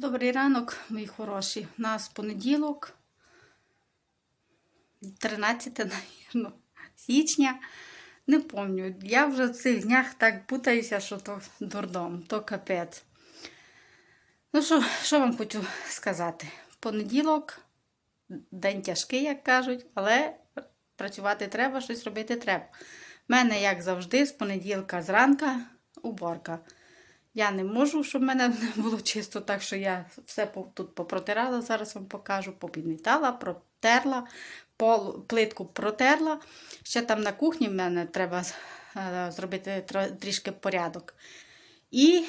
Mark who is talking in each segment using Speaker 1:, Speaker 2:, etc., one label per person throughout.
Speaker 1: Добрий ранок, мої хороші. У нас понеділок, 13 навірно, січня. Не пам'ятаю. Я вже в цих днях так путаюся, що то дурдом, то капець. Ну що, що вам хочу сказати? Понеділок, день тяжкий, як кажуть, але працювати треба, щось робити треба. У мене, як завжди, з понеділка зранка уборка. Я не можу, щоб в мене не було чисто, так що я все тут попротирала, зараз вам покажу, попідмітала, протерла, плитку протерла. Ще там на кухні в мене треба е, зробити трішки порядок. І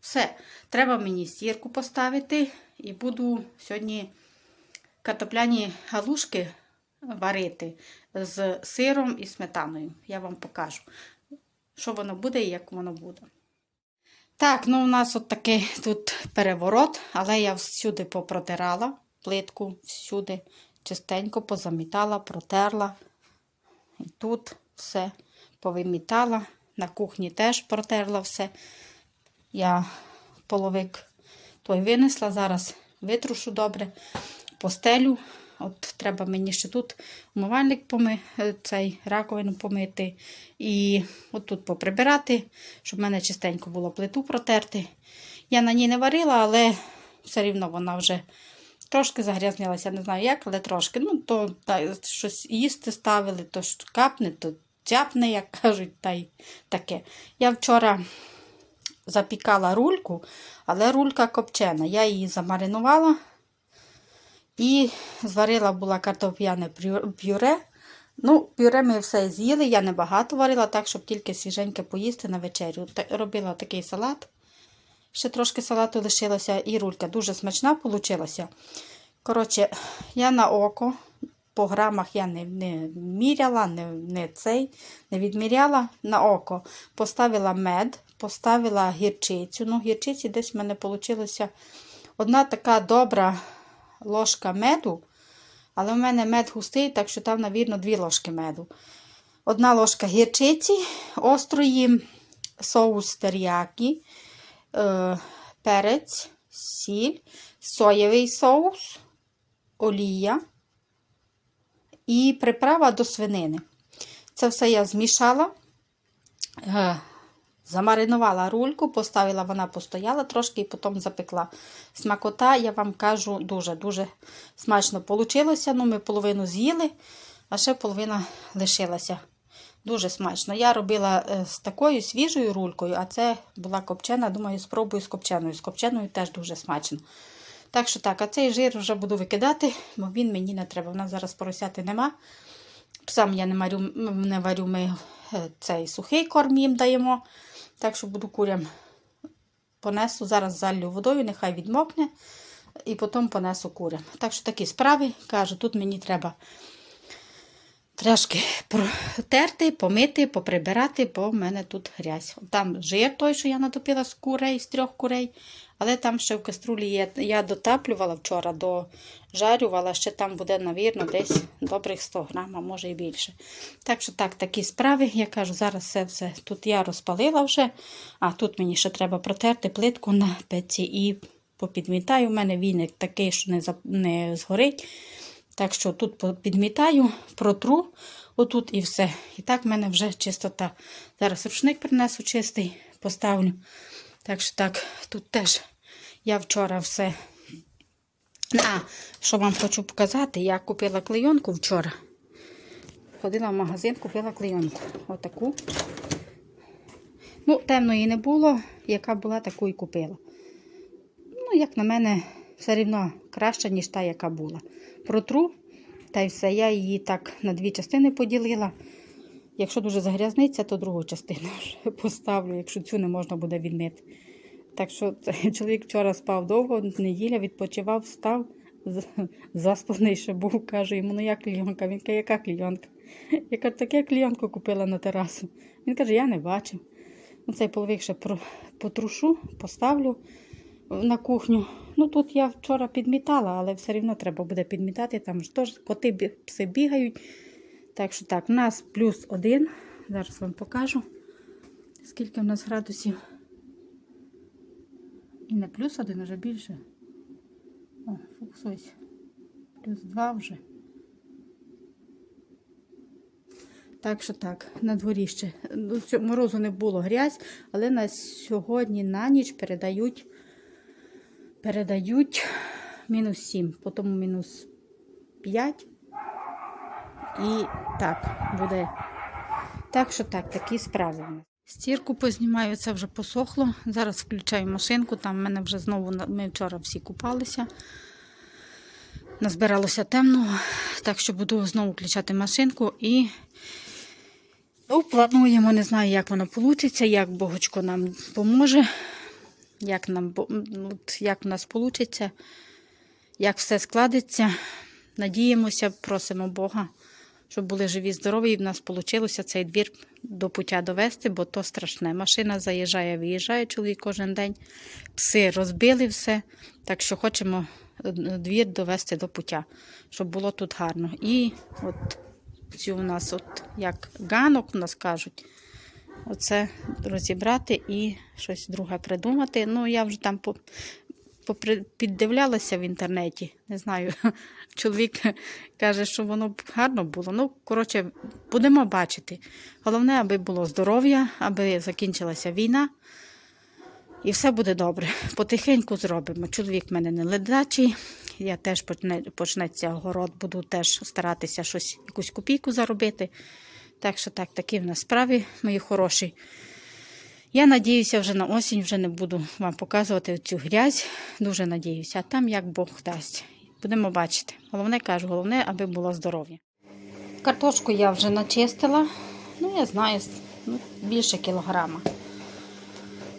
Speaker 1: все. Треба мені стірку поставити і буду сьогодні картопляні галушки варити з сиром і сметаною. Я вам покажу що воно буде і як воно буде. Так, ну у нас от такий тут переворот, але я всюди попротирала плитку, всюди чистенько позамітала, протерла. І тут все повимітала. На кухні теж протерла все. Я половик той винесла, зараз витрушу добре, постелю. От треба мені ще тут умивальник поми, е, цей раковину помити. І от тут поприбирати, щоб в мене чистенько було плиту протерти. Я на ній не варила, але все рівно вона вже трошки загрязнилася. Не знаю як, але трошки. Ну, то та, щось їсти ставили, то капне, то тяпне, як кажуть, та й таке. Я вчора запікала рульку, але рулька копчена. Я її замаринувала. І зварила була картоп'яне пюре. Ну, пюре ми все з'їли, я не багато варила, так, щоб тільки свіженьке поїсти на вечерю. Робила такий салат. Ще трошки салату лишилося, і рулька дуже смачна вийшла. Коротше, я на око, по грамах я не, не міряла, не, не цей, не відміряла на око. Поставила мед, поставила гірчицю. Ну, гірчиці десь в мене вийшло одна така добра ложка меду, але в мене мед густий, так що там, навірно, дві ложки меду. Одна ложка гірчиці, острої, соус теріякі, е, перець, сіль, соєвий соус, олія і приправа до свинини. Це все я змішала. Замаринувала рульку, поставила, вона постояла трошки і потім запекла. Смакота, я вам кажу, дуже-дуже смачно вийшло. Ну, ми половину з'їли, а ще половина лишилася. Дуже смачно. Я робила е, з такою свіжою рулькою, а це була копчена. Думаю, спробую з копченою. З копченою теж дуже смачно. Так що так, а цей жир вже буду викидати, бо він мені не треба. У нас зараз поросяти нема. Псам я не, марю, не варю, ми е, цей сухий корм їм даємо. Так що буду курям понесу. Зараз залью водою, нехай відмокне, і потім понесу курям. Так що такі справи, кажу, тут мені треба трошки протерти, помити, поприбирати, бо в мене тут грязь. Там жир той, що я натопила з курей, з трьох курей. Але там ще в каструлі є. Я дотаплювала вчора, дожарювала, ще там буде, навірно, десь добрих 100 грам, а може і більше. Так що так, такі справи. Я кажу, зараз все все тут я розпалила вже, а тут мені ще треба протерти плитку на пеці і попідмітаю. У мене віник такий, що не, не згорить. Так що тут підмітаю, протру отут і все. І так в мене вже чистота. Зараз рушник принесу чистий, поставлю. Так що так, тут теж я вчора все. А, що вам хочу показати, я купила клейонку вчора. Ходила в магазин, купила клейонку. Отаку. Ну, темної не було, яка була, таку і купила. Ну, як на мене, все рівно краща, ніж та, яка була. Протру, та й все. Я її так на дві частини поділила. Якщо дуже загрязниться, то другу частину поставлю, якщо цю не можна буде відмити. Так що чоловік вчора спав довго, неділя відпочивав, встав, заспаний ще був, кажу йому, ну як клійонка? Він каже, яка клійонка? Я кажу, таке клійонку купила на терасу. Він каже, я не бачив. Ну, Цей половик ще потрушу, поставлю на кухню. Ну тут я вчора підмітала, але все одно треба буде підмітати. Там ж теж коти пси бігають. Так що так, у нас плюс один. Зараз вам покажу, скільки в нас градусів. І не плюс один, вже більше. О, фокусуйся. Плюс два вже. Так що так, на дворі ще. Ну, Морозу не було грязь, але на сьогодні на ніч передають, передають мінус 7, потім мінус 5. І так, буде. Так що так, такі справи. Стірку познімаю, це вже посохло. Зараз включаю машинку. Там в мене вже знову ми вчора всі купалися. Назбиралося темного, так що буду знову включати машинку і ну, плануємо, не знаю, як воно вийде, як Богочко нам поможе, як, нам, ну, от як в нас вийде, як все складеться. Надіємося, просимо Бога, щоб були живі, здорові, і в нас вийшло цей двір до пуття довести, бо то страшне. Машина заїжджає, виїжджає чоловік кожен день. Пси розбили все. Так що хочемо е, двір довести до пуття, щоб було тут гарно. І от ці у нас, от як ганок, у нас кажуть, оце розібрати і щось друге придумати. Ну, я вже там по, піддивлялася в інтернеті. Не знаю, чоловік каже, що воно б гарно було. Ну, коротше, будемо бачити. Головне, аби було здоров'я, аби закінчилася війна. І все буде добре. Потихеньку зробимо. Чоловік в мене не ледачий. Я теж почне, почнеться город, буду теж старатися щось, якусь копійку заробити. Так що так, такі в нас справи, мої хороші. Я надіюся, вже на осінь вже не буду вам показувати цю грязь. Дуже надіюся. А там як Бог дасть. Будемо бачити. Головне кажу, головне, аби було здоров'я. Картошку я вже начистила. Ну, я знаю, ну, більше кілограма.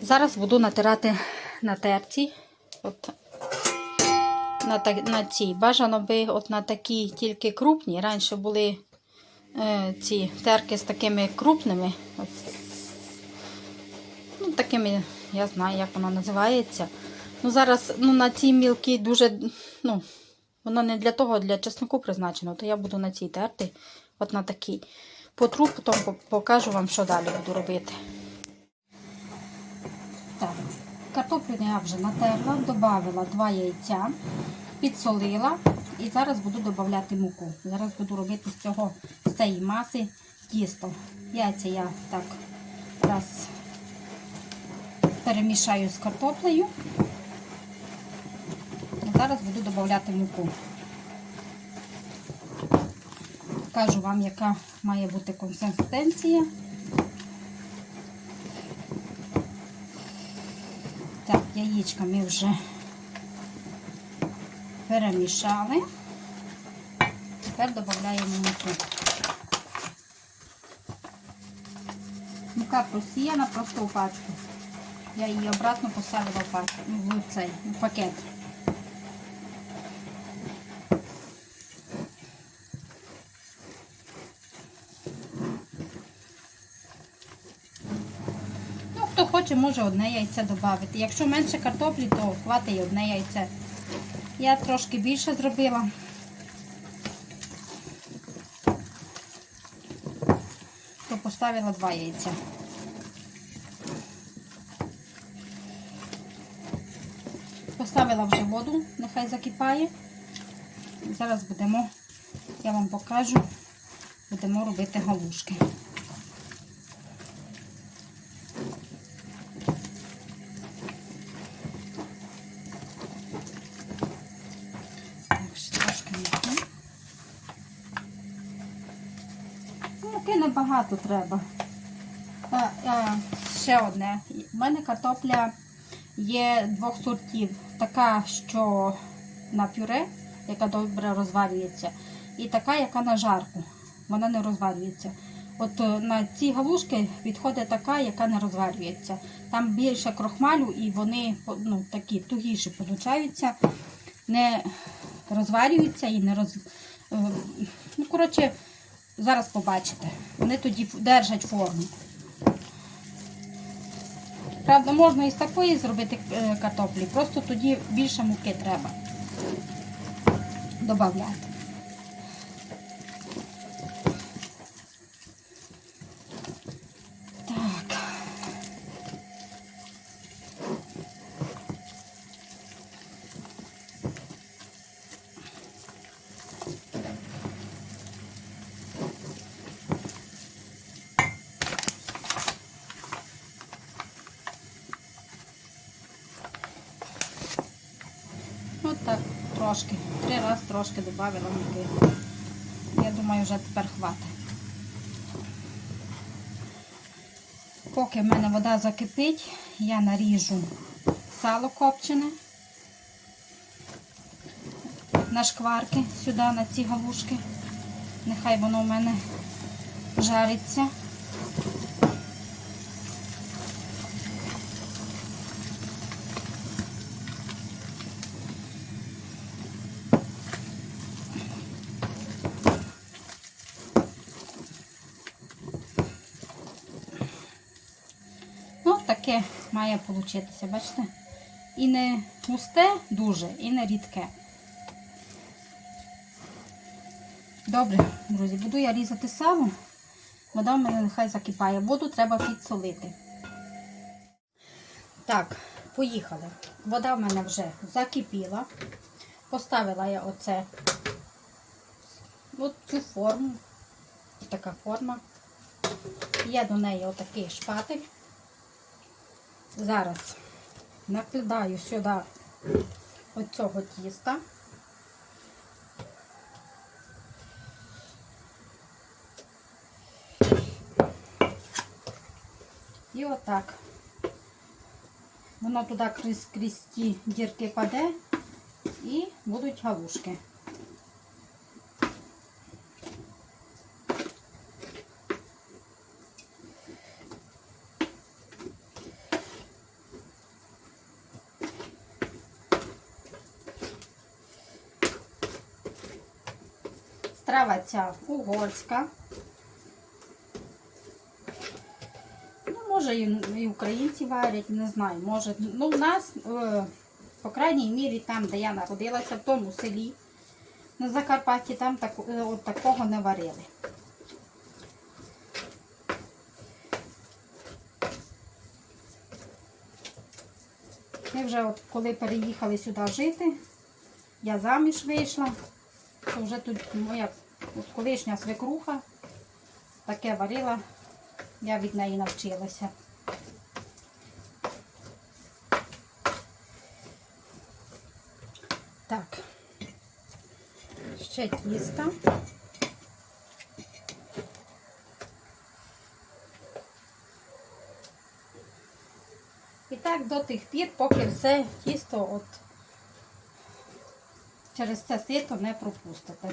Speaker 1: Зараз буду натирати на терці. От на, на цій. Бажано би от на такі тільки крупні. Раніше були ці терки з такими крупними. Ну, такими, я знаю, як воно називається. Ну, зараз ну, на ці мілкі дуже, ну, воно не для того, для чеснику призначено, то я буду на цій терти, от на такій. Потру, потім покажу вам, що далі буду робити. Так, картоплю я вже натерла, додала два яйця, підсолила і зараз буду додавати муку. Зараз буду робити з цього з цієї маси тісто. Яйця я так раз перемішаю з картоплею. І зараз буду додавати муку. Кажу вам, яка має бути консистенція. Так, яєчка ми вже перемішали. Тепер додаємо муку. Мука просіяна просто у пачку. Я її обратно поставила в, пачку, ну, в цей в пакет. Ну, хто хоче, може одне яйце додати. Якщо менше картоплі, то хватить одне яйце. Я трошки більше зробила. То поставила два яйця. Поставила вже воду, нехай закипає. Зараз будемо, я вам покажу, будемо робити галушки. Так, ще трошки муки. Ну, Муки небагато треба. А, ще одне. У мене картопля є двох сортів. Така, що на пюре, яка добре розварюється, і така, яка на жарку. Вона не розварюється. От е, на ці галушки підходить така, яка не розварюється. Там більше крохмалю і вони ну, такі тугіші получаються, не розварюються і не роз. е, Ну, коротше, зараз побачите. Вони тоді держать форму. Правда, можна і з такої зробити е, картоплі, просто тоді більше муки треба додати. Трошки. Три рази трошки додавала муки. Я думаю, вже тепер хватить. Поки в мене вода закипить, я наріжу сало копчене на шкварки сюди, на ці галушки. Нехай воно в мене жариться. Ну, таке має получитися, бачите? І не густе дуже, і не рідке. Добре, друзі, буду я різати сало. Вода в мене нехай закипає. Воду треба підсолити. Так, поїхали. Вода в мене вже закипіла. Поставила я оце от цю форму. Така форма. Є до неї отакий шпатель. Зараз накладаю сюди оцього тіста. І отак. Воно туди крізь, крізь ті дірки паде і будуть галушки. Страва угорська. Ну, може, і, і українці варять, не знаю. Може, ну, в нас, е, по крайній мірі, там, де я народилася, в тому селі на Закарпатті, там так, е, от такого не варили. Ми вже от коли переїхали сюди жити, я заміж вийшла, то вже тут моя от колишня свекруха таке варила, я від неї навчилася. Так, ще тісто. І так до тих пір, поки все тісто от через це сито не пропустите.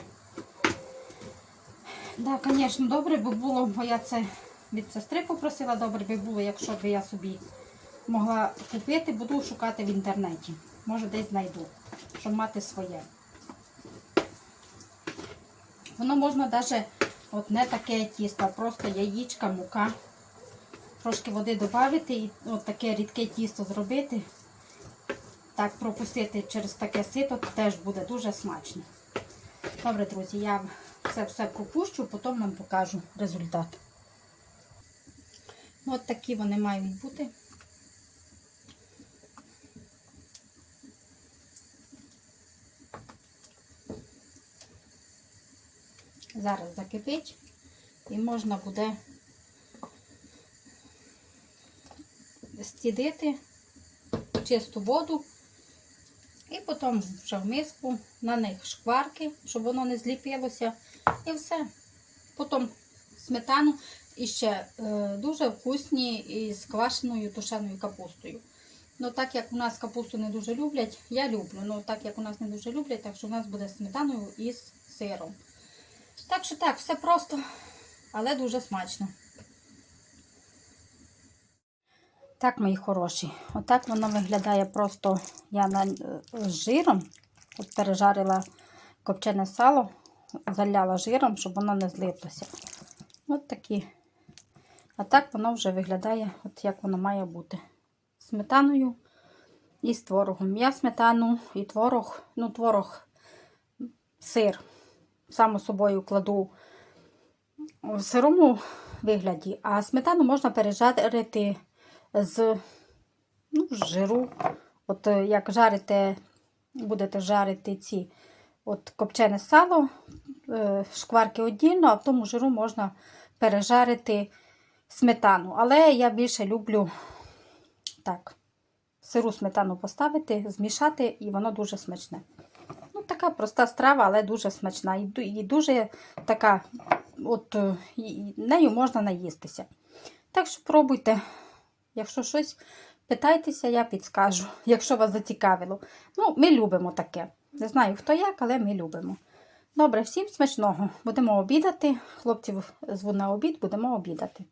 Speaker 1: Так, да, звісно, добре би було, бо я це від сестри попросила, добре би було, якщо б я собі могла купити, буду шукати в інтернеті. Може десь знайду, щоб мати своє. Воно можна навіть не таке тісто, а просто яєчка, мука. Трошки води додати і от таке рідке тісто зробити. Так, пропустити через таке сито теж буде дуже смачно. Добре, друзі, я це все пропущу, потім вам покажу результат. От такі вони мають бути. Зараз закипить і можна буде стідити чисту воду потім вже в миску на них шкварки, щоб воно не зліпилося. І все. Потім сметану і ще е, дуже вкусні із квашеною тушеною капустою. Ну, так як у нас капусту не дуже люблять, я люблю. Ну, так як у нас не дуже люблять, так що у нас буде сметаною із сиром. Так що так, все просто, але дуже смачно. Так, мої хороші, отак воно виглядає просто я на, з жиром. От пережарила копчене сало, заляла жиром, щоб воно не злиплося. От такі. А так воно вже виглядає, от як воно має бути. Сметаною і з творогом. Я сметану і творог, ну, творог, сир. Само собою кладу в сирому вигляді, а сметану можна пережарити з ну, жиру. От е, як жарите, будете жарити ці от копчене сало, е, шкварки віддільно, а в тому жиру можна пережарити сметану. Але я більше люблю так, сиру сметану поставити, змішати, і воно дуже смачне. Ну, така проста страва, але дуже смачна. І, дуже така, от е, нею можна наїстися. Так що пробуйте. Якщо щось питайтеся, я підскажу, якщо вас зацікавило. Ну, ми любимо таке. Не знаю, хто як, але ми любимо. Добре, всім смачного. Будемо обідати. Хлопців зву на обід, будемо обідати.